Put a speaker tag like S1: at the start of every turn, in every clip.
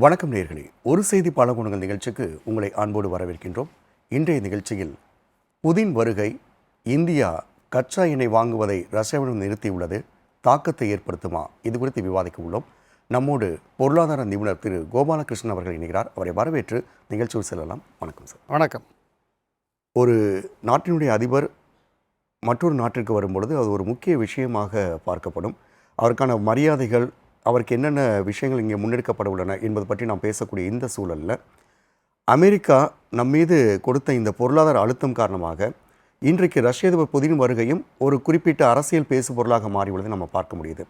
S1: வணக்கம் நேர்களே ஒரு செய்தி பாலகுணங்கள் நிகழ்ச்சிக்கு உங்களை அன்போடு வரவேற்கின்றோம். இன்றைய நிகழ்ச்சியில் புதின் வருகை இந்தியா கச்சா எண்ணெய் வாங்குவதை ரஷ்யாவிடம் நிறுத்தியுள்ளது. தாக்கத்தை ஏற்படுத்துமா? இது குறித்து விவாதிக்க உள்ளோம். நம்மோடு பொருளாதார நிபுணர் திரு கோபாலகிருஷ்ணன் அவர்கள் இணைகிறார். அவரை வரவேற்று நிகழ்ச்சியில் செல்லலாம். வணக்கம் சார்.
S2: வணக்கம்.
S1: ஒரு நாட்டினுடைய அதிபர் மற்றொரு நாட்டிற்கு வரும்பொழுது அது ஒரு முக்கிய விஷயமாக பார்க்கப்படும். அவருக்கான மரியாதைகள் அவருக்கு என்னென்ன விஷயங்கள் இங்கே முன்னெடுக்கப்பட உள்ளன என்பது பற்றி நாம் பேசக்கூடிய இந்த சூழலில் அமெரிக்கா நம் மீது கொடுத்த இந்த பொருளாதார அழுத்தம் காரணமாக இன்றைக்கு ரஷ்ய அதிபர் புதின் வருகையும் ஒரு குறிப்பிட்ட அரசியல் பேசு பொருளாக மாறியுள்ளதை நம்ம பார்க்க முடியுது.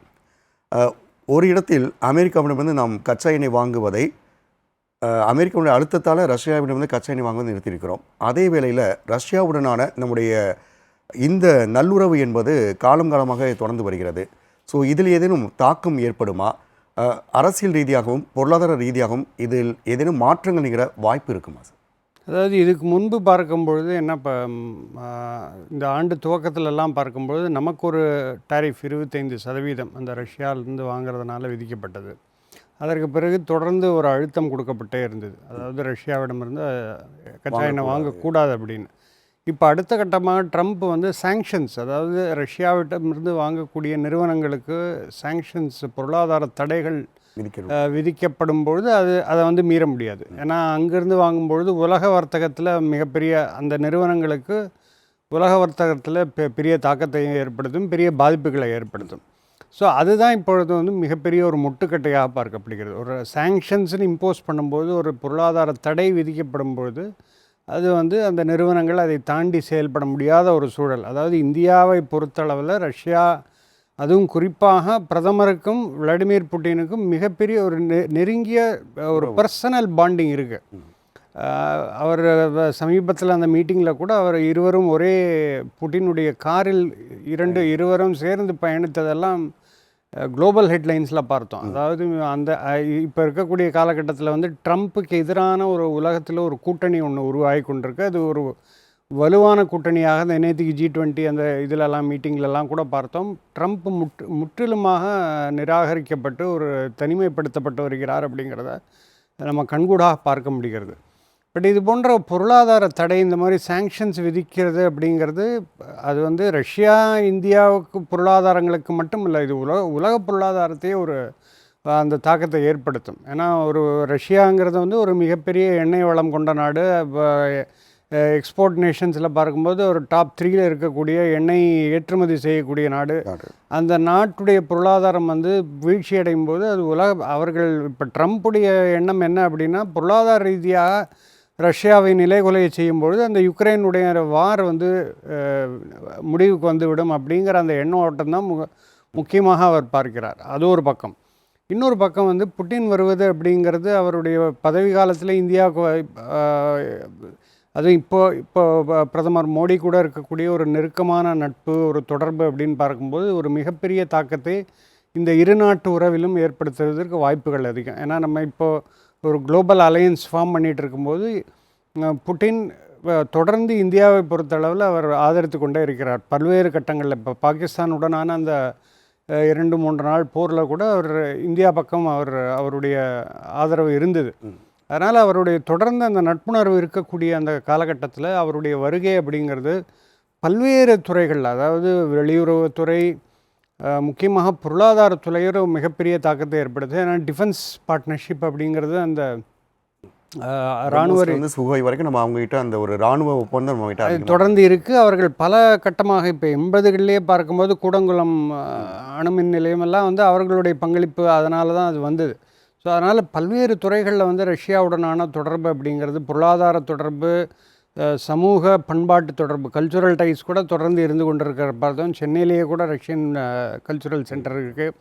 S1: ஒரு இடத்தில் அமெரிக்காவிடமிருந்து நாம் கச்சா எண்ணெய் வாங்குவதை அமெரிக்காவுடைய அழுத்தத்தால் ரஷ்யாவிடமிருந்து கச்சா எண்ணெய் வாங்குவதை நிறுத்தியிருக்கிறோம். அதே வேளையில் ரஷ்யாவுடனான நம்முடைய இந்த நல்லுறவு என்பது காலம் காலமாக தொடர்ந்து வருகிறது. ஸோ இதில் ஏதேனும் தாக்கம் ஏற்படுமா? அரசியல் ரீதியாகவும் பொருளாதார ரீதியாகவும் இதில் ஏதேனும் மாற்றங்கள் நிகழ வாய்ப்பு இருக்குமா சார்?
S2: அதாவது இதுக்கு முன்பு பார்க்கும்பொழுது என்ன இப்போ இந்த ஆண்டு துவக்கத்துல எல்லாம் பார்க்கும்பொழுது நமக்கு ஒரு டாரிஃப் இருபத்தைந்து சதவீதம் அந்த ரஷ்யாவிலேருந்து வாங்குறதுனால விதிக்கப்பட்டது. அதற்கு பிறகு தொடர்ந்து ஒரு அழுத்தம் கொடுக்கப்பட்டே இருந்தது. அதாவது ரஷ்யாவிடமிருந்து கச்சா எண்ணெய் வாங்கக்கூடாது அப்படின்னு. இப்போ அடுத்த கட்டமாக ட்ரம்ப் வந்து சாங்ஷன்ஸ் அதாவது ரஷ்யாவிடமிருந்து வாங்கக்கூடிய நிறுவனங்களுக்கு சாங்ஷன்ஸ் பொருளாதார தடைகள் விதிக்கப்படும் பொழுது அது அதை வந்து மீற முடியாது. ஏன்னா அங்கேருந்து வாங்கும்பொழுது உலக வர்த்தகத்தில் மிகப்பெரிய அந்த நிறுவனங்களுக்கு உலக வர்த்தகத்தில் பெரிய தாக்கத்தை ஏற்படுத்தும் பெரிய பாதிப்புகளை ஏற்படுத்தும். ஸோ அதுதான் இப்பொழுது வந்து மிகப்பெரிய ஒரு முட்டுக்கட்டையாக பார்க்கப்படுகிறது. ஒரு சாங்ஷன்ஸ்னு இம்போஸ் பண்ணும்போது ஒரு பொருளாதார தடை விதிக்கப்படும் பொழுது அது வந்து அந்த நிறுவனங்கள் அதை தாண்டி செயல்பட முடியாத ஒரு சூழல். அதாவது இந்தியாவை பொறுத்தளவில் ரஷ்யா அதுவும் குறிப்பாக பிரதமருக்கும் விளாடிமிர் புட்டினுக்கும் மிகப்பெரிய ஒரு நெ- நெருங்கிய ஒரு பர்சனல் பாண்டிங் இருக்குது அவர் சமீபத்தில் அந்த மீட்டிங்கில் கூட அவர் இருவரும் ஒரே புட்டினுடைய காரில் இரண்டு இருவரும் சேர்ந்து பயணித்ததெல்லாம் குளோபல் ஹெட்லைன்ஸில் பார்த்தோம். அதாவது அந்த இப்போ இருக்கக்கூடிய காலகட்டத்தில் வந்து ட்ரம்ப்புக்கு எதிரான ஒரு உலகத்தில் ஒரு கூட்டணி ஒன்று உருவாகி கொண்டிருக்கு. அது ஒரு வலுவான கூட்டணியாக அந்த நேற்றுக்கு ஜி டுவெண்ட்டி அந்த இதிலெல்லாம் மீட்டிங்லெல்லாம் கூட பார்த்தோம். ட்ரம்ப் முற்று முற்றிலுமாக நிராகரிக்கப்பட்டு ஒரு தனிமைப்படுத்தப்பட்டு வருகிறார் அப்படிங்கிறத நம்ம கண்கூடாக பார்க்க முடிகிறது. பட் இது போன்ற பொருளாதார தடை இந்த மாதிரி சாங்ஷன்ஸ் விதிக்கிறது அப்படிங்கிறது அது வந்து ரஷ்யா இந்தியாவுக்கு பொருளாதாரங்களுக்கு மட்டும் இல்லை இது உலக உலக பொருளாதாரத்தையே ஒரு அந்த தாக்கத்தை ஏற்படுத்தும். ஏன்னா ஒரு ரஷ்யாங்கிறது வந்து ஒரு மிகப்பெரிய எண்ணெய் வளம் கொண்ட நாடு. எக்ஸ்போர்ட் நேஷன்ஸில் பார்க்கும்போது ஒரு டாப் த்ரீல இருக்கக்கூடிய எண்ணெய் ஏற்றுமதி செய்யக்கூடிய நாடு.
S1: நாடு.
S2: அந்த நாட்டுடைய பொருளாதாரம் வந்து வீழ்ச்சி அடையும் போது அது உலக அவர்கள் இப்போ ட்ரம்ப்புடைய எண்ணம் என்ன அப்படின்னா பொருளாதார ரீதியாக ரஷ்யாவை நிலைகுலைய செய்யும் பொழுது அந்த யுக்ரைனுடைய வார் வந்து முடிவுக்கு வந்துவிடும் அப்படிங்கிற அந்த எண்ண ஓட்டம் தான் முக முக்கியமாக அவர் பார்க்கிறார். அது ஒரு பக்கம். இன்னொரு பக்கம் வந்து புட்டின் வருவது அப்படிங்கிறது அவருடைய பதவி காலத்தில் இந்தியாவுக்கு அது இப்போ இப்போ ப- பிரதமர் மோடி கூட இருக்கக்கூடிய ஒரு நெருக்கமான நட்பு ஒரு தொடர்பு அப்படின்னு பார்க்கும்போது ஒரு மிகப்பெரிய தாக்கத்தை இந்த இரு நாட்டு உறவிலும் ஏற்படுத்துவதற்கு வாய்ப்புகள் அதிகம். ஏன்னா நம்ம இப்போது ஒரு குளோபல் அலையன்ஸ் ஃபார்ம் பண்ணிகிட்டு இருக்கும்போது புட்டின் தொடர்ந்து இந்தியாவை பொறுத்தளவில் அவர் ஆதரித்து கொண்டே இருக்கிறார். பல்வேறு கட்டங்களில் இப்போ பாகிஸ்தானுடனான அந்த இரண்டு மூன்று நாள் போரில் கூட அவர் இந்தியா பக்கம் அவர் அவருடைய ஆதரவு இருந்தது. அதனால் அவருடைய தொடர்ந்து அந்த நட்புணர்வு இருக்கக்கூடிய அந்த காலகட்டத்தில் அவருடைய வருகை அப்படிங்கிறது பல்வேறு துறைகளில் அதாவது வெளியுறவுத்துறை முக்கியமாக பொருளாதாரத்துறையில் ஒரு மிகப்பெரிய தாக்கத்தை ஏற்படுத்துது ஏன்னா டிஃபென்ஸ் பார்ட்னர்ஷிப் அப்படிங்கிறது அந்த
S1: Almost வந்து சுகை வரைக்கும் நம்ம அவங்க கிட்ட அந்த ஒரு ராணுவ ஒப்பந்தம் நம்ம கிட்ட
S2: அது
S1: அதிகமா
S2: தொடர்ந்து இருக்குது அவர்கள் பல கட்டமாக இப்போ எண்பதுகளிலே பார்க்கும்போது கூடங்குளம் அணுமின் நிலையம் எல்லாம் வந்து அவர்களுடைய பங்களிப்பு அதனால தான் அது வந்தது. ஸோ அதனால் பல்வேறு துறைகளில் வந்து ரஷ்யாவுடனான தொடர்பு அப்படிங்கிறது பொருளாதார தொடர்பு சமூக பண்பாட்டு தொடர்பு கல்ச்சுரல் டைஸ் கூட தொடர்ந்து இருந்து கொண்டிருக்கிற பார்த்தோம் சென்னையிலேயே கூட ரஷ்யன் கல்ச்சுரல் சென்டர் இருக்குது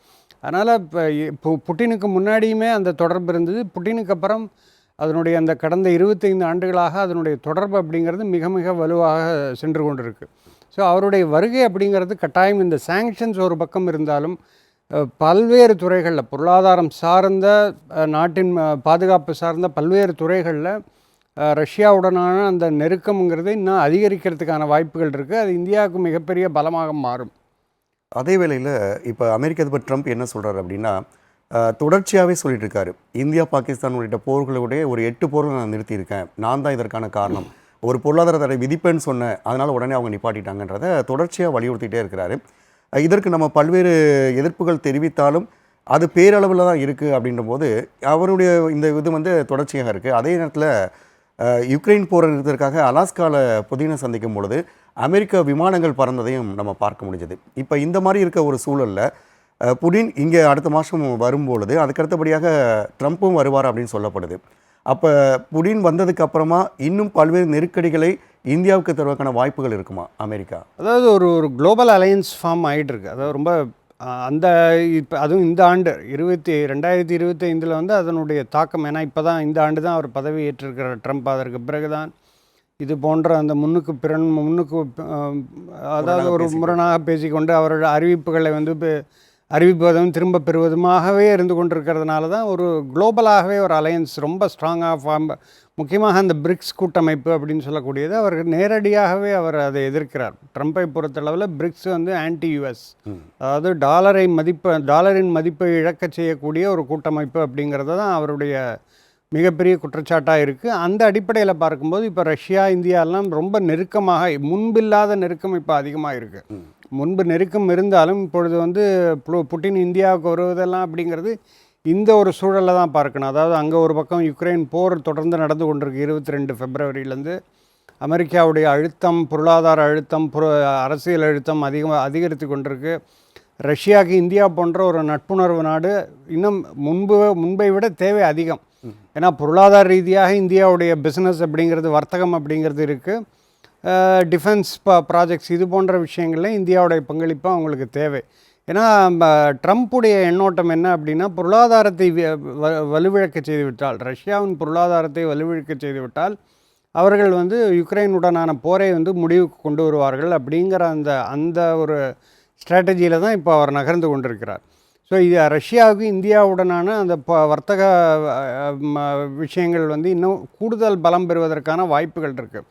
S2: அதனால் இப்போ இப்போ புட்டினுக்கு முன்னாடியுமே அந்த தொடர்பு இருந்தது. புட்டினுக்கு அப்புறம் அதனுடைய அந்த கடந்த இருபத்தைந்து ஆண்டுகளாக அதனுடைய தொடர்பு அப்படிங்கிறது மிக மிக வலுவாக சென்று கொண்டிருக்கு. ஸோ அவருடைய வருகை அப்படிங்கிறது கட்டாயம் இந்த சாங்ஷன்ஸ் ஒரு பக்கம் இருந்தாலும் பல்வேறு துறைகளில் பொருளாதாரம் சார்ந்த நாட்டின் பாதுகாப்பு சார்ந்த பல்வேறு துறைகளில் ரஷ்யாவுடனான அந்த நெருக்கம்ங்கிறது இன்னும் அதிகரிக்கிறதுக்கான வாய்ப்புகள் இருக்குது அது இந்தியாவுக்கு மிகப்பெரிய பலமாக மாறும்.
S1: அதே வேளையில் இப்போ அமெரிக்க அதிபர் ட்ரம்ப் என்ன சொல்கிறார் அப்படின்னா தொடர்ச்சியாகவே சொல்லிட்டு இருக்காரு. இந்தியா பாகிஸ்தான் உள்ளிட்ட போர்களுடைய ஒரு எட்டு போர்கள் நான் நிறுத்தியிருக்கேன். நான் தான் இதற்கான காரணம். ஒரு பொருளாதார தடை விதிப்பேன்னு சொன்னேன் அதனால் உடனே அவங்க நிப்பாட்டிட்டாங்கன்றதை தொடர்ச்சியாக வலியுறுத்திட்டே இருக்கிறாரு. இதற்கு நம்ம பல்வேறு எதிர்ப்புகள் தெரிவித்தாலும் அது பேரளவில் தான் இருக்குது அப்படின்ற போது அவருடைய இந்த இது வந்து தொடர்ச்சியாக இருக்குது அதே நேரத்தில் யுக்ரைன் போர் நிறுத்தற்காக அலாஸ்காவில் புதின சந்திக்கும் பொழுது அமெரிக்க விமானங்கள் பறந்ததையும் நம்ம பார்க்க முடிஞ்சது. இப்போ இந்த மாதிரி இருக்க ஒரு சூழலில் புடின் இங்கே அடுத்த மாதம் வரும்பொழுது அதுக்கடுத்தபடியாக ட்ரம்ப்பும் வருவார் அப்படின்னு சொல்லப்படுது. அப்போ புடின் வந்ததுக்கு அப்புறமா இன்னும் பல்வேறு நெருக்கடிகளை இந்தியாவுக்கு தருவதற்கான வாய்ப்புகள் இருக்குமா அமெரிக்கா?
S2: அதாவது ஒரு ஒரு குளோபல் அலையன்ஸ் ஃபார்ம் ஆகிட்டு இருக்கு. அதாவது ரொம்ப அந்த இப்போ அதுவும் இந்த ஆண்டு இருபத்தி ரெண்டாயிரத்தி இருபத்தைந்தில் வந்து அதனுடைய தாக்கம் ஏன்னா இப்போ தான் இந்த ஆண்டு தான் அவர் பதவி ஏற்றிருக்கிறார் ட்ரம்ப் அதற்கு பிறகு தான் இது போன்ற அந்த முன்னுக்கு பிறன் முன்னுக்கு அதாவது ஒரு. முரணாக பேசிக்கொண்டு அவரோட அறிவிப்புகளை வந்து அறிவிப்பதும் திரும்ப பெறுவதுமாகவே இருந்து கொண்டிருக்கிறதுனால தான் ஒரு குளோபலாகவே ஒரு அலையன்ஸ் ரொம்ப ஸ்ட்ராங்காக ஃபார்ம் முக்கியமாக அந்த பிரிக்ஸ் கூட்டமைப்பு அப்படின்னு சொல்லக்கூடியது அவர் நேரடியாகவே அவர் அதை எதிர்க்கிறார். ட்ரம்ப்பை பொறுத்தளவில் பிரிக்ஸ் வந்து ஆன்டி யூஎஸ் அதாவது டாலரை மதிப்பை டாலரின் மதிப்பை இழக்கச் செய்யக்கூடிய ஒரு கூட்டமைப்பு அப்படிங்கிறது தான் அவருடைய மிகப்பெரிய குற்றச்சாட்டாக இருக்குது அந்த அடிப்படையில் பார்க்கும்போது இப்போ ரஷ்யா இந்தியாலாம் ரொம்ப நெருக்கமாக முன்பில்லாத நெருக்கம் இப்போ அதிகமாக இருக்குது முன்பு நெருக்கம் இருந்தாலும் இப்பொழுது வந்து புட்டின் இந்தியாவுக்கு வருவதெல்லாம் அப்படிங்கிறது இந்த ஒரு சூழலில் தான் பார்க்கணும். அதாவது அங்கே ஒரு பக்கம் யுக்ரைன் போர் தொடர்ந்து நடந்து கொண்டிருக்கு. இருபத்தி ரெண்டு ஃபெப்ரவரியிலேருந்து அமெரிக்காவுடைய அழுத்தம் பொருளாதார அழுத்தம் புற அரசியல் அழுத்தம் அதிகமாக அதிகரித்து கொண்டிருக்கு. ரஷ்யாவுக்கு இந்தியா போன்ற ஒரு நட்புணர்வு நாடு இன்னும் முன்பு முன்பை விட தேவை அதிகம். ஏன்னா பொருளாதார ரீதியாக இந்தியாவுடைய பிஸ்னஸ் அப்படிங்கிறது வர்த்தகம் அப்படிங்கிறது இருக்குது டிஃபென்ஸ் ப்ராஜெக்ட்ஸ் இது போன்ற விஷயங்களில் இந்தியாவுடைய பங்களிப்பு அவங்களுக்கு தேவை. ஏன்னா நம்ம ட்ரம்ப்புடைய எண்ணோட்டம் என்ன அப்படின்னா பொருளாதாரத்தை வலுவிழக்க செய்துவிட்டால் ரஷ்யாவின் பொருளாதாரத்தை வலுவிழக்க செய்துவிட்டால் அவர்கள் வந்து யுக்ரைனுடனான போரை வந்து முடிவுக்கு கொண்டு வருவார்கள் அப்படிங்கிற அந்த அந்த ஒரு ஸ்ட்ராட்டஜியில் தான் இப்போ அவர் நகர்ந்து கொண்டிருக்கிறார். ஸோ இது ரஷ்யாவுக்கு இந்தியாவுடனான அந்த ப வர்த்தக ம- விஷயங்கள் வந்து இன்னும் கூடுதல் பலம் பெறுவதற்கான வாய்ப்புகள் இருக்குது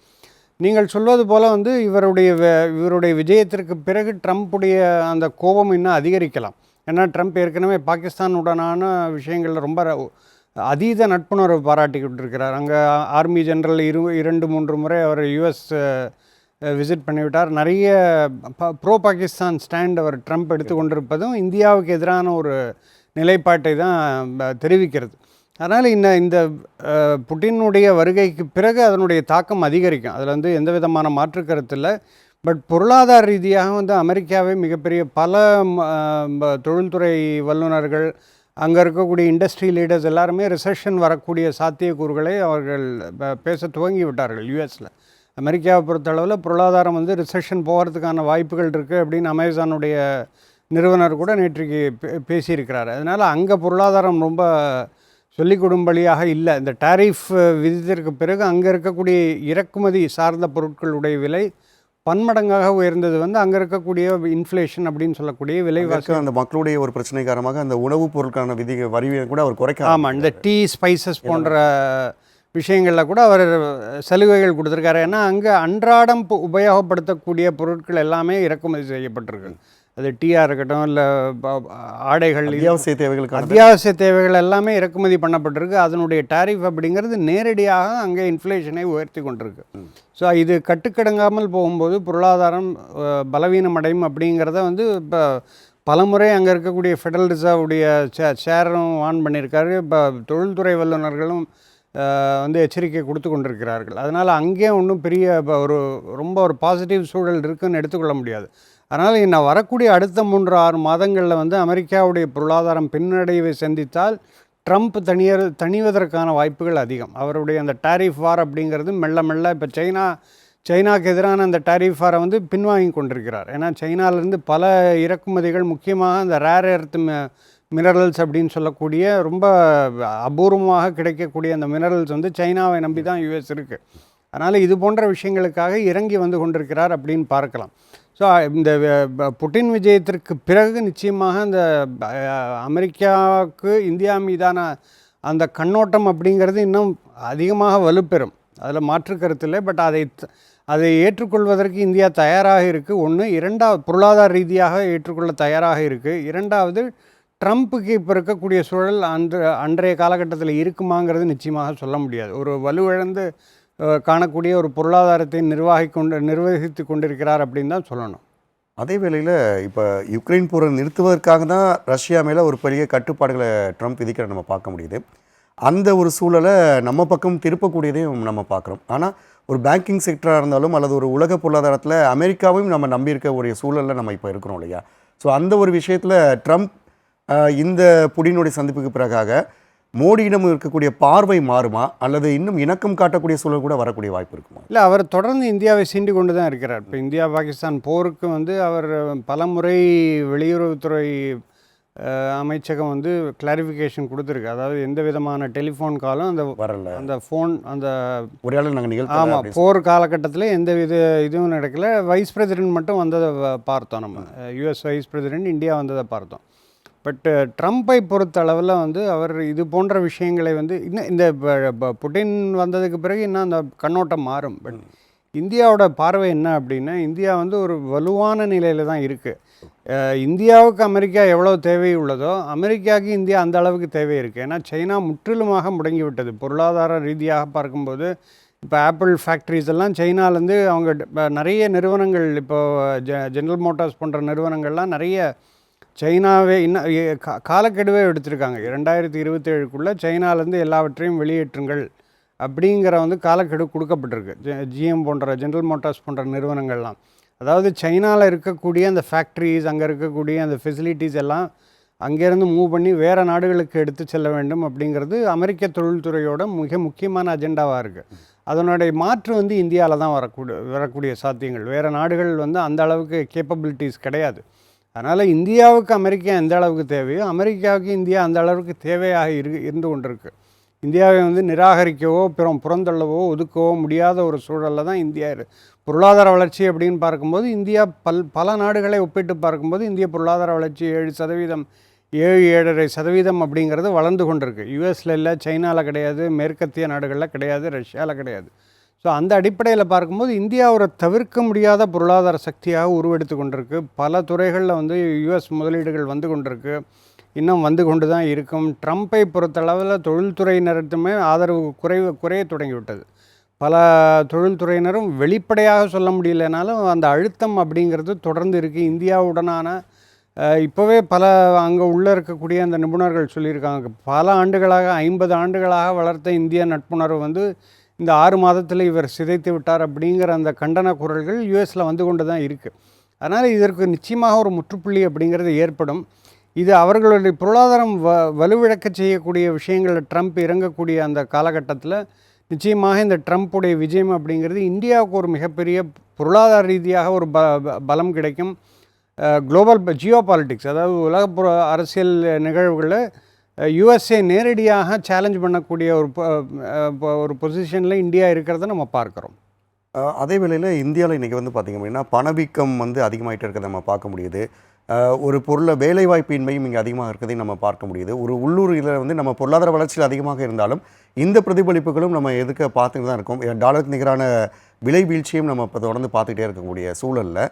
S2: நீங்கள் சொல்வது போல் வந்து இவருடைய வ- இவருடைய விஜயத்திற்கு பிறகு ட்ரம்ப்புடைய அந்த கோபம் இன்னும் அதிகரிக்கலாம். ஏன்னா ட்ரம்ப் ஏற்கனவே பாகிஸ்தானுடனான விஷயங்களில் ரொம்ப ர- அதீத நட்புணர்வு பாராட்டிக்கிட்டு இருக்கிறார் அங்கே ஆர்மி ஜெனரல் இரு இரண்டு மூன்று முறை அவர் யுஎஸ் விசிட் பண்ணிவிட்டார். நிறைய ப்ரோ பாகிஸ்தான் ஸ்டாண்ட் அவர் ட்ரம்ப் எடுத்து கொண்டிருப்பதும் இந்தியாவுக்கு எதிரான ஒரு நிலைப்பாட்டை தான் தெரிவிக்கிறது. அதனால் இந்த இந்த புட்டினுடைய வருகைக்கு பிறகு அதனுடைய தாக்கம் அதிகரிக்கும். அதில் வந்து எந்த விதமான மாற்று கருத்து இல்லை பட் பொருளாதார ரீதியாக வந்து அமெரிக்காவே மிகப்பெரிய பல தொழில்துறை வல்லுநர்கள் அங்கே இருக்கக்கூடிய இண்டஸ்ட்ரி லீடர்ஸ் எல்லாருமே ரிசெஷன் வரக்கூடிய சாத்தியக்கூறுகளை அவர்கள் பேச துவங்கி விட்டார்கள் யூஎஸில் அமெரிக்காவை பொறுத்தளவில் பொருளாதாரம் வந்து ரிசெஷன் போகிறதுக்கான வாய்ப்புகள் இருக்குது அப்படின்னு அமேசானுடைய நிறுவனர் கூட நேற்றுக்கு பே- பேசியிருக்கிறார். அதனால் அங்கே பொருளாதாரம் ரொம்ப சொல்லிக் கொடும்படியாக இல்லை. இந்த டாரிஃப் விதித்திற்கு பிறகு அங்கே இருக்கக்கூடிய இறக்குமதி சார்ந்த பொருட்களுடைய விலை பன்மடங்காக உயர்ந்தது வந்து அங்கே இருக்கக்கூடிய இன்ஃப்ளேஷன் அப்படின்னு சொல்லக்கூடிய விலைவாசி.
S1: அந்த மக்களுடைய ஒரு பிரச்சனை காரணமாக அந்த உணவுப் பொருட்கான விதி வரியை கூட அவர் குறைக்க
S2: ஆமாம். இந்த டீ ஸ்பைசஸ் போன்ற விஷயங்களில் கூட அவர் சலுகைகள் கொடுத்துருக்காரு. ஏன்னா அங்கே அன்றாடம் உபயோகப்படுத்தக்கூடிய பொருட்கள் எல்லாமே இறக்குமதி செய்யப்பட்டிருக்கு. அது டீயாக இருக்கட்டும் இல்லை ஆடைகள்
S1: அத்தியாவசிய தேவைகளுக்கான
S2: அத்தியாவசிய தேவைகள் எல்லாமே இறக்குமதி பண்ணப்பட்டிருக்கு. அதனுடைய டாரிஃப் அப்படிங்கிறது நேரடியாக அங்கே இன்ஃப்ளேஷனை உயர்த்தி கொண்டிருக்கு. ஸோ இது கட்டுக்கடங்காமல் போகும்போது பொருளாதாரம் அஹ், பலவீனம் அடையும் அப்படிங்கிறத வந்து இப்போ பலமுறை அங்கே இருக்கக்கூடிய ஃபெடரல் ரிசர்வுடைய சே சேரும் ஆன் பண்ணியிருக்காரு. இப்போ தொழில்துறை வல்லுநர்களும் வந்து எச்சரிக்கை கொடுத்து கொண்டிருக்கிறார்கள். அதனால் அங்கேயும் ஒன்றும் பெரிய இப்ப ஒரு ரொம்ப ஒரு பாசிட்டிவ் சூழல் இருக்குன்னு எடுத்துக்கொள்ள முடியாது. அதனால் இன்னும் வரக்கூடிய அடுத்த மூன்று ஆறு மாதங்களில் வந்து அமெரிக்காவுடைய பொருளாதாரம் பின்னடைவை சந்தித்தால் ட்ரம்ப் தனியர் தணிவதற்கான வாய்ப்புகள் அதிகம். அவருடைய அந்த டாரிஃப் வார் அப்படிங்கிறது மெல்ல மெல்ல இப்போ சைனா சைனாக்கு எதிரான அந்த டாரிஃப் வாரை வந்து பின்வாங்கி கொண்டிருக்கிறார். ஏன்னா சைனாலேருந்து பல இறக்குமதிகள் முக்கியமாக அந்த ரேர் எர்த் மினரல்ஸ் அப்படின்னு சொல்லக்கூடிய ரொம்ப அபூர்வமாக கிடைக்கக்கூடிய அந்த மினரல்ஸ் வந்து சைனாவை நம்பி தான் யூஎஸ் இருக்குது அதனால் இது போன்ற விஷயங்களுக்காக இறங்கி வந்து கொண்டிருக்கிறார் அப்படின்னு பார்க்கலாம். ஸோ இந்த புட்டின் விஜயத்திற்கு பிறகு நிச்சயமாக இந்த அமெரிக்காவுக்கு இந்தியா மீதான அந்த கண்ணோட்டம் அப்படிங்கிறது இன்னும் அதிகமாக வலுப்பெறும். அதில் மாற்று கருத்தில்லை பட் அதை அதை ஏற்றுக்கொள்வதற்கு இந்தியா தயாராக இருக்குது ஒன்று இரண்டாவது பொருளாதார ரீதியாக ஏற்றுக்கொள்ள தயாராக இருக்குது இரண்டாவது ட்ரம்ப்புக்கு இப்போ இருக்கக்கூடிய சூழல் அன்று அன்றைய காலகட்டத்தில் இருக்குமாங்கிறது நிச்சயமாக சொல்ல முடியாது. ஒரு வலுவிழந்து காணக்கூடிய ஒரு பொருளாதாரத்தை நிர்வாகி கொண்டு நிர்வகித்து கொண்டிருக்கிறார் அப்படின்னு தான் சொல்லணும்.
S1: அதே வேளையில் இப்போ யுக்ரைன் போரை நிறுத்துவதற்காக தான் ரஷ்யா மேலே ஒரு பெரிய கட்டுப்பாடுகளை ட்ரம்ப் விதிக்கிற நம்ம பார்க்க முடியுது. அந்த ஒரு சூழலை நம்ம பக்கம் திருப்பக்கூடியதையும் நம்ம பார்க்குறோம். ஆனால் ஒரு பேங்கிங் செக்டராக இருந்தாலும் அல்லது ஒரு உலக பொருளாதாரத்தில் அமெரிக்காவையும் நம்ம நம்பியிருக்க ஒரு சூழலில் நம்ம இப்போ இருக்கிறோம் இல்லையா? ஸோ அந்த ஒரு விஷயத்தில் ட்ரம்ப் இந்த புடினுடைய சந்திப்புக்கு பிறகாக மோடியிடம் இருக்கக்கூடிய பார்வை மாறுமா? அல்லது இன்னும் இணக்கம் காட்டக்கூடிய சூழல் கூட வரக்கூடிய வாய்ப்பு இருக்குமா?
S2: இல்லை அவர் தொடர்ந்து இந்தியாவை சீண்டி கொண்டு தான் இருக்கிறார். இப்போ இந்தியா பாகிஸ்தான் போருக்கு வந்து அவர் பலமுறை வெளியுறவுத்துறை அமைச்சகம் வந்து கிளாரிஃபிகேஷன் கொடுத்துருக்கு. அதாவது எந்த விதமான டெலிஃபோன் காலும் அந்த
S1: வரல.
S2: அந்த ஃபோன் அந்த
S1: ஆள் நாங்கள் நிகழ்த்த
S2: ஆமாம் போர் காலகட்டத்தில் எந்த வித இதுவும் நடக்கல. வைஸ் பிரசிடென்ட் மட்டும் வந்ததை பார்த்தோம் நம்ம. யுஎஸ் வைஸ் பிரசிடென்ட் இந்தியா வந்ததை பார்த்தோம். பட் ட்ரம்ப்பை பொறுத்த அளவில் வந்து அவர் இது போன்ற விஷயங்களை வந்து இன்னும் இந்த புட்டின் வந்ததுக்கு பிறகு இன்னும் அந்த கண்ணோட்டம் மாறும். பட் இந்தியாவோட பார்வை என்ன அப்படின்னா இந்தியா வந்து ஒரு வலுவான நிலையில் தான் இருக்குது இந்தியாவுக்கு அமெரிக்கா எவ்வளோ தேவை உள்ளதோ அமெரிக்காவுக்கு இந்தியா அந்த அளவுக்கு தேவை இருக்குது ஏன்னா சைனா முற்றிலுமாக முடங்கி விட்டது. பொருளாதார ரீதியாக பார்க்கும்போது இப்போ ஆப்பிள் ஃபேக்ட்ரிஸ் எல்லாம் சைனாலேருந்து அவங்க நிறைய நிறுவனங்கள் இப்போ ஜெ ஜெனரல் மோட்டார்ஸ் போன்ற நிறுவனங்கள்லாம் நிறைய சைனாவே இன்னும் கா- காலக்கெடுவே எடுத்திருக்காங்க. ரெண்டாயிரத்தி இருபத்தேழுக்குள்ளே சைனாலேருந்து எல்லாவற்றையும் வெளியேற்றுங்கள் அப்படிங்கிற வந்து காலக்கெடு கொடுக்கப்பட்டிருக்கு. ஜிஎம் போன்ற ஜென்ரல் மோட்டார்ஸ் போன்ற நிறுவனங்கள்லாம். அதாவது சைனாவில் இருக்கக்கூடிய அந்த ஃபேக்ட்ரிஸ் அங்கே இருக்கக்கூடிய அந்த ஃபெசிலிட்டிஸ் எல்லாம் அங்கேருந்து மூவ் பண்ணி வேறு நாடுகளுக்கு எடுத்து செல்ல வேண்டும் அப்படிங்கிறது அமெரிக்க தொழில்துறையோட மிக முக்கியமான அஜெண்டாவாக இருக்குது அதனுடைய மாற்று வந்து இந்தியாவில் தான் வரக்கூடிய வரக்கூடிய சாத்தியங்கள். வேறு நாடுகள் வந்து அந்த அளவுக்கு கேப்பபிலிட்டிஸ் கிடையாது. அதனால் இந்தியாவுக்கு அமெரிக்கா எந்த அளவுக்கு தேவையோ அமெரிக்காவுக்கு இந்தியா அந்த அளவுக்கு தேவையாக இரு இருந்து கொண்டிருக்கு. இந்தியாவை வந்து நிராகரிக்கவோ பிறம் புறந்தள்ளவோ ஒதுக்கவோ முடியாத ஒரு சூழலில் தான் இந்தியா பொருளாதார வளர்ச்சி அப்படின்னு பார்க்கும்போது இந்தியா பல் பல நாடுகளை ஒப்பிட்டு பார்க்கும்போது இந்திய பொருளாதார வளர்ச்சி ஏழு சதவீதம் ஏழு ஏழரை சதவீதம் அப்படிங்கிறது வளர்ந்து கொண்டிருக்கு. யூஎஸில் இல்லை சைனாவில் கிடையாது மேற்கத்திய நாடுகளில் கிடையாது ரஷ்யாவில் கிடையாது. ஸோ அந்த அடிப்படையில் பார்க்கும்போது இந்தியா ஒரு தவிர்க்க முடியாத பொருளாதார சக்தியாக உருவெடுத்து கொண்டிருக்கு. பல துறைகளில் வந்து யுஎஸ் முதலீடுகள் வந்து கொண்டிருக்கு. இன்னும் வந்து கொண்டு தான் இருக்கும். ட்ரம்ப்பை பொறுத்தளவில் தொழில்துறையினருக்குமே ஆதரவு குறைவு குறைய தொடங்கிவிட்டது. பல தொழில்துறையினரும் வெளிப்படையாக சொல்ல முடியலனாலும் அந்த அழுத்தம் அப்படிங்கிறது தொடர்ந்து இருக்குது இந்தியாவுடனான இப்போவே பல அங்கே உள்ளே இருக்கக்கூடிய அந்த நிபுணர்கள் சொல்லியிருக்காங்க. பல ஆண்டுகளாக ஐம்பது ஆண்டுகளாக வளர்த்த இந்திய நட்புணர்வு வந்து இந்த ஆறு மாதத்தில் இவர் சிதைத்து விட்டார் அப்படிங்கிற அந்த கண்டன குரல்கள் யுஎஸில் வந்து கொண்டு தான் இருக்குது அதனால் இதற்கு நிச்சயமாக ஒரு முற்றுப்புள்ளி அப்படிங்கிறது ஏற்படும். இது அவர்களுடைய பொருளாதாரம் வ வலுவிழக்க செய்யக்கூடிய விஷயங்களில் ட்ரம்ப் இறங்கக்கூடிய அந்த காலகட்டத்தில் நிச்சயமாக இந்த ட்ரம்ப்புடைய விஜயம் அப்படிங்கிறது இந்தியாவுக்கு ஒரு மிகப்பெரிய பொருளாதார ரீதியாக ஒரு ப ப- பலம் கிடைக்கும். குளோபல் ஜியோ பாலிட்டிக்ஸ் அதாவது உலக அரசியல் நிகழ்வுகளில் யுஎஸ்ஏ நேரடியாக சேலஞ்ச் பண்ணக்கூடிய ஒரு ஒரு பொசிஷனில் இந்தியா இருக்கிறத நம்ம பார்க்குறோம்.
S1: அதே வேளையில் இந்தியாவில் இன்றைக்கி வந்து பார்த்திங்க அப்படின்னா பணவீக்கம் வந்து அதிகமாகிட்டு இருக்கிறத நம்ம பார்க்க முடியுது. ஒரு பொருளை வேலைவாய்ப்பின்மையும் இங்கே அதிகமாக இருக்கிறதையும் நம்ம பார்க்க முடியுது. ஒரு உள்ளூர் இதில் வந்து நம்ம பொருளாதார வளர்ச்சியில் அதிகமாக இருந்தாலும் இந்த பிரதிபலிப்புகளும் நம்ம எதுக்க பார்த்துட்டு தான் இருக்கோம். டாலருக்கு நிகரான விலை வீழ்ச்சியும் நம்ம இப்போ தொடர்ந்து பார்த்துக்கிட்டே இருக்கக்கூடிய சூழலில்.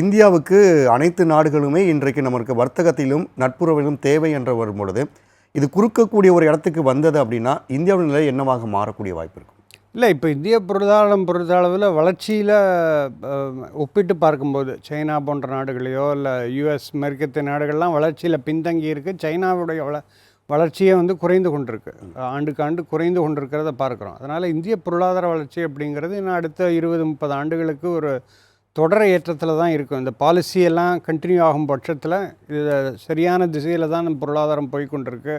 S1: இந்தியாவுக்கு அனைத்து நாடுகளுமே இன்றைக்கு நமக்கு வர்த்தகத்திலும் நட்புறவிலும் தேவை என்ற வரும் பொழுது இது குறுக்கக்கூடிய ஒரு இடத்துக்கு வந்தது அப்படின்னா இந்தியாவின் நிலை என்னவாக மாறக்கூடிய வாய்ப்பு இருக்கும்?
S2: இல்லை இப்போ இந்திய பொருளாதாரம் பொறுத்தளவில் வளர்ச்சியில் ஒப்பிட்டு பார்க்கும்போது சைனா போன்ற நாடுகளையோ இல்லை யுஎஸ் மேற்கத்திய நாடுகள்லாம் வளர்ச்சியில் பின்தங்கி இருக்குது சைனாவுடைய வள வளர்ச்சியே வந்து குறைந்து கொண்டிருக்கு. ஆண்டுக்கு ஆண்டு குறைந்து கொண்டிருக்கிறத பார்க்குறோம். அதனால் இந்திய பொருளாதார வளர்ச்சி அப்படிங்கிறது இன்னும் அடுத்த இருபது முப்பது ஆண்டுகளுக்கு ஒரு தொடர ஏற்றத்தில் தான் இருக்கும். இந்த பாலிசியெல்லாம் கண்டினியூ ஆகும் பட்சத்தில் இது சரியான திசையில் தான் நம்ம பொருளாதாரம் போய்கொண்டிருக்கு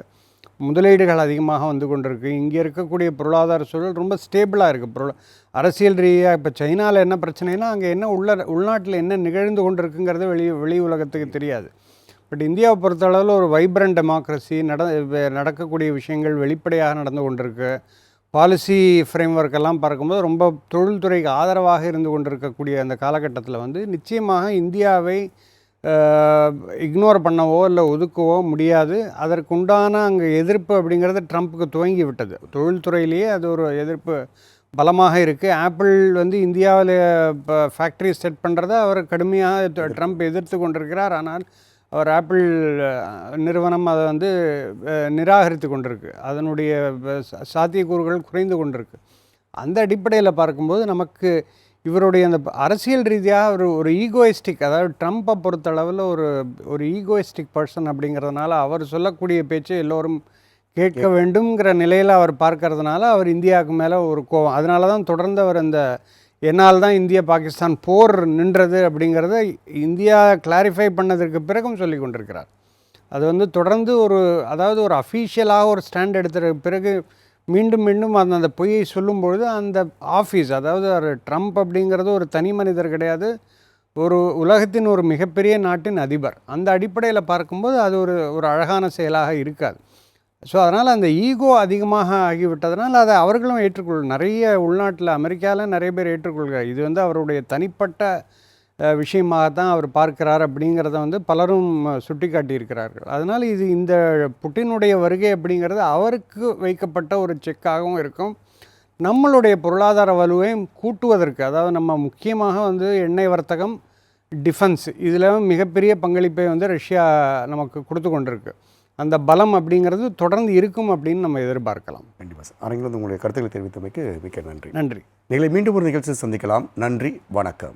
S2: முதலீடுகள் அதிகமாக வந்து கொண்டிருக்கு. இங்கே இருக்கக்கூடிய பொருளாதார சூழல் ரொம்ப ஸ்டேபிளாக இருக்குது பொருள் அரசியல் ரீதியாக இப்போ சைனாவில் என்ன பிரச்சனைனா அங்கே என்ன உள்ள உள்நாட்டில் என்ன நிகழ்ந்து கொண்டிருக்குங்கிறது வெளி வெளி உலகத்துக்கு தெரியாது. பட் இந்தியாவை பொறுத்தளவில் ஒரு வைப்ரண்ட் டெமோக்ரஸி நட நடக்கக்கூடிய விஷயங்கள் வெளிப்படையாக நடந்து கொண்டிருக்கு. பாலிசி ஃப்ரேம் ஒர்க் எல்லாம் பார்க்கும்போது ரொம்ப தொழில்துறைக்கு ஆதரவாக இருந்து கொண்டிருக்கக்கூடிய அந்த காலகட்டத்தில் வந்து நிச்சயமாக இந்தியாவை இக்னோர் பண்ணவோ இல்லை ஒதுக்கவோ முடியாது. அதற்குண்டான அங்கே எதிர்ப்பு அப்படிங்கிறது ட்ரம்ப்புக்கு துவங்கி விட்டது தொழில்துறையிலேயே அது ஒரு எதிர்ப்பு பலமாக இருக்குது ஆப்பிள் வந்து இந்தியாவில் இப்போ ஃபேக்ட்ரி செட் பண்ணுறத அவர் கடுமையாக ட்ரம்ப் எதிர்த்து கொண்டிருக்கிறார். ஆனால் அவர் ஆப்பிள் நிறுவனம் அதை வந்து நிராகரித்து கொண்டிருக்கு. அதனுடைய சாத்தியக்கூறுகள் குறைந்து கொண்டிருக்கு. அந்த அடிப்படையில் பார்க்கும்போது நமக்கு இவருடைய அந்த அரசியல் ரீதியாக ஒரு ஒரு ஈகோயிஸ்டிக் அதாவது ட்ரம்ப்பை பொறுத்தளவில் ஒரு ஒரு ஈகோயிஸ்டிக் பர்சன் அப்படிங்கிறதுனால அவர் சொல்லக்கூடிய பேச்சை எல்லோரும் கேட்க வேண்டும்ங்கிற நிலையில் அவர் பார்க்கறதுனால அவர் இந்தியாவுக்கு மேலே ஒரு கோவம். அதனால தான் தொடர்ந்து அவர் அந்த என்னால் தான் இந்திய பாகிஸ்தான் போர் நின்றது அப்படிங்கிறத இந்தியா கிளாரிஃபை பண்ணதற்கு பிறகும் சொல்லி கொண்டிருக்கிறார். அது வந்து தொடர்ந்து ஒரு அதாவது ஒரு அஃபீஷியலாக ஒரு ஸ்டாண்ட் எடுத்த பிறகு மீண்டும் மீண்டும் அந்த அந்த பொய்யை சொல்லும்பொழுது அந்த ஆஃபீஸ் அதாவது ஒரு ட்ரம்ப் அப்படிங்கிறது ஒரு தனி மனிதர் கிடையாது. ஒரு உலகத்தின் ஒரு மிகப்பெரிய நாட்டின் அதிபர். அந்த அடிப்படையில் பார்க்கும்போது அது ஒரு ஒரு அழகான செயலாக இருக்காது. ஸோ அதனால் அந்த ஈகோ அதிகமாக ஆகிவிட்டதுனால் அதை அவர்களும் ஏற்றுக்கொள் நிறைய உள்நாட்டில் அமெரிக்காவில் நிறைய பேர் ஏற்றுக்கொள்கிறார் இது வந்து அவருடைய தனிப்பட்ட விஷயமாக விஷயமாகத்தான் அவர் பார்க்கிறார் அப்படிங்கிறத வந்து பலரும் சுட்டி காட்டியிருக்கிறார்கள். அதனால் இது இந்த புட்டினுடைய வருகை அப்படிங்கிறது அவருக்கு வைக்கப்பட்ட ஒரு செக்காகவும் இருக்கும். நம்மளுடைய பொருளாதார வலுவையும் கூட்டுவதற்கு அதாவது நம்ம முக்கியமாக வந்து எண்ணெய் வர்த்தகம் டிஃபென்ஸ் இதில் மிகப்பெரிய பங்களிப்பை வந்து ரஷ்யா நமக்கு கொடுத்து கொண்டிருக்கு. அந்த பலம் அப்படிங்கிறது தொடர்ந்து இருக்கும் அப்படின்னு நம்ம எதிர்பார்க்கலாம்.
S1: கண்டிப்பாக சார். அரங்கில் வந்து உங்களுடைய கருத்துக்களை தெரிவித்தமைக்கு மிக்க நன்றி.
S2: நன்றி.
S1: நீங்களை மீண்டும் ஒரு நிகழ்ச்சியில் சந்திக்கலாம். நன்றி. வணக்கம்.